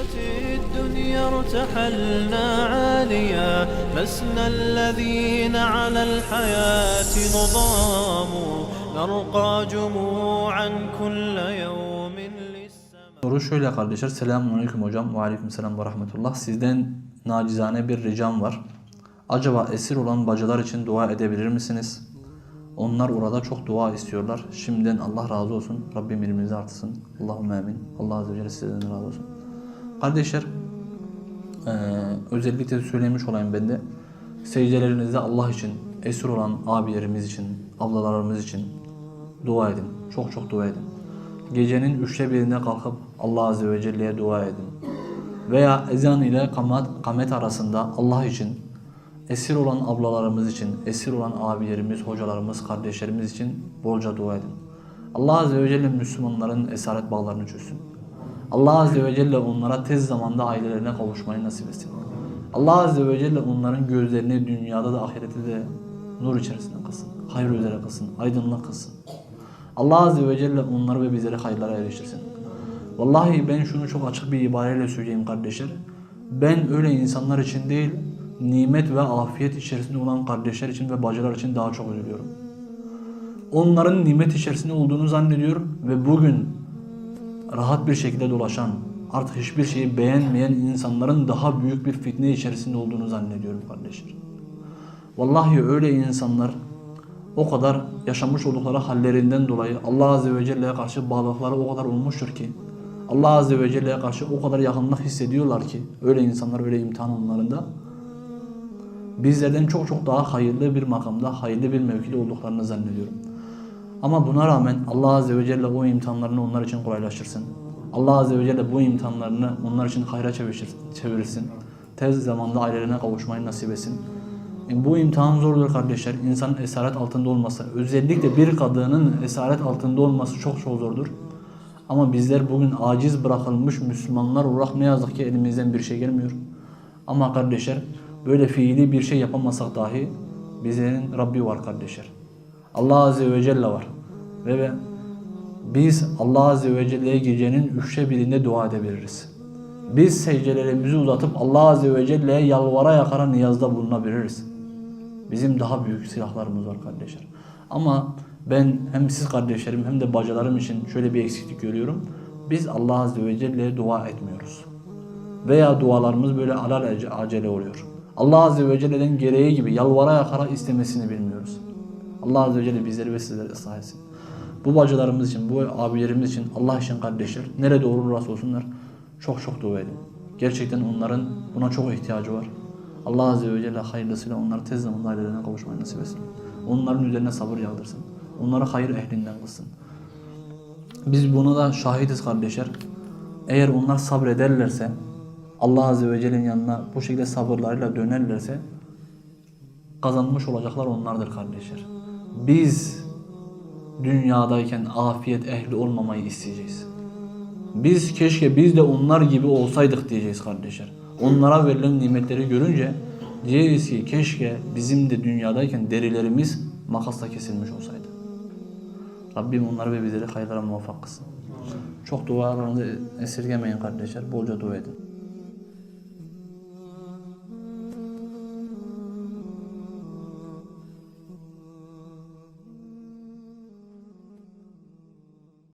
الدنيا ارتحلنا عاليا لسنا الذين على الحياة نضام نرقى جموعا كل يوم للسماء Soru şöyle kardeşler. Selamun Aleyküm hocam. Ve Aleyküm selam ve rahmetullah. Sizden nacizane bir ricam var. Acaba esir olan bacılar için dua edebilir misiniz? Onlar orada çok dua istiyorlar. Şimdiden Allah razı olsun. Rabbim ilminizi artırsın. Allahümme amin. Allah Azze ve Celle sizden razı olsun. Kardeşler, eee, özellikle söylemiş olayım ben de. Secdelerinizde Allah için, esir olan abilerimiz için, ablalarımız için dua edin. Çok çok dua edin. Gecenin üçte birinde kalkıp Allah Azze ve Celle'ye dua edin. Veya ezan ile kamet, kamet arasında Allah için, esir olan ablalarımız için, esir olan abilerimiz, hocalarımız, kardeşlerimiz için bolca dua edin. Allah Azze ve Celle Müslümanların esaret bağlarını çözsün. Allah Azze ve Celle onlara tez zamanda ailelerine kavuşmayı nasip etsin. Allah Azze ve Celle onların gözlerini dünyada da ahirette de nur içerisinde kılsın. Hayır üzere kılsın, aydınlık kılsın. Allah Azze ve Celle onları ve bizleri hayırlara eriştirsin. Vallahi ben şunu çok açık bir ibareyle söyleyeyim kardeşler. Ben öyle insanlar için değil, nimet ve afiyet içerisinde olan kardeşler için ve bacılar için daha çok üzülüyorum. Onların nimet içerisinde olduğunu zannediyorum ve bugün rahat bir şekilde dolaşan, artık hiçbir şeyi beğenmeyen insanların daha büyük bir fitne içerisinde olduğunu zannediyorum kardeşler. Vallahi öyle insanlar o kadar yaşamış oldukları hallerinden dolayı Allah Azze ve Celle'ye karşı bağlılıkları o kadar olmuştur ki Allah Azze ve Celle'ye karşı o kadar yakınlık hissediyorlar ki öyle insanlar öyle imtihan onlarında bizlerden çok çok daha hayırlı bir makamda, hayırlı bir mevkide olduklarını zannediyorum. Ama buna rağmen Allah Azze ve Celle o imtihanlarını onlar için kolaylaştırsın. Allah Azze ve Celle bu imtihanlarını onlar için hayra çevirsin. Tez zamanda ailelerine kavuşmayı nasip etsin. E, Bu imtihan zordur kardeşler. İnsanın esaret altında olması, özellikle bir kadının esaret altında olması çok çok zordur. Ama bizler bugün aciz bırakılmış Müslümanlar olarak ne yazık ki elimizden bir şey gelmiyor. Ama kardeşler böyle fiili bir şey yapamasak dahi bizlerin Rabbi var kardeşler. Allah Azze ve Celle var. Ve biz Allah Azze ve Celle'ye gecenin üçte birinde dua edebiliriz. Biz secdelerimizi uzatıp Allah Azze ve Celle'ye yalvara yakara niyazda bulunabiliriz. Bizim daha büyük silahlarımız var kardeşler. Ama ben hem siz kardeşlerim hem de bacılarım için şöyle bir eksiklik görüyorum. Biz Allah Azze ve Celle'ye dua etmiyoruz. Veya dualarımız böyle alal acele oluyor. Allah Azze ve Celle'den gereği gibi yalvara yakara istemesini bilmiyoruz. Allah Azze ve Celle bizleri ve sizleri ıslah etsin. Bu bacılarımız için, bu abilerimiz için, Allah için kardeşler, nerede olurlarsa olsunlar çok çok dua edin. Gerçekten onların buna çok ihtiyacı var. Allah Azze ve Celle hayırlısıyla onları tez zamanda ailelerine kavuşmayı nasip etsin. Onların üzerine sabır yağdırsın. Onları hayır ehlinden kılsın. Biz buna da şahidiz kardeşler. Eğer onlar sabrederlerse, Allah Azze ve Celle'nin yanına bu şekilde sabırlarıyla dönerlerse kazanmış olacaklar onlardır kardeşler. Biz dünyadayken afiyet ehli olmamayı isteyeceğiz. Biz keşke biz de onlar gibi olsaydık diyeceğiz kardeşler. Onlara verilen nimetleri görünce diyeceğiz ki keşke bizim de dünyadayken derilerimiz makasla kesilmiş olsaydı. Rabbim onları ve bizleri hayırlara muvaffak kılsın. Çok dualarınızı esirgemeyin kardeşler. Bolca dua edin.